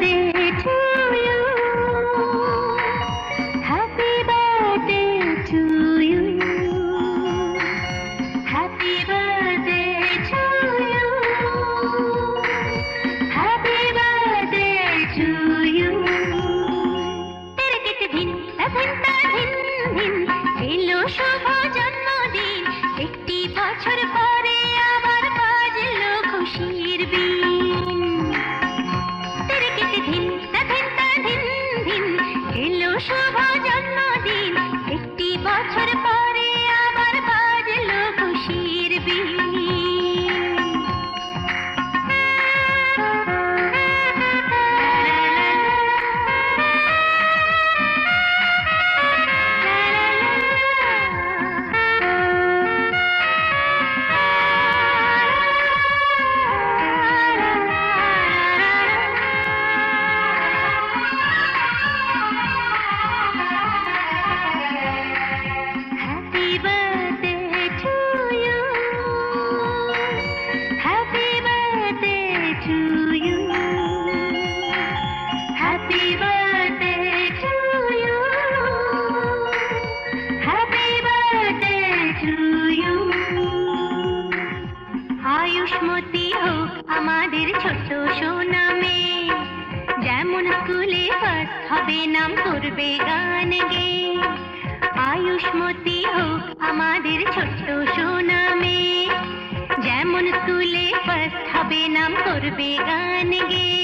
வந்தே আয়ুষ্মতি হোক আমাদের ছোট্ট সোনামে, যেমন স্কুলে ফার্স্ট হবে নাম করবে গান গে। আয়ুষ্মতি হোক আমাদের ছোট্ট সোনামে। মেয়ে যেমন স্কুলে ফার্স্ট হবে নাম করবে গান গে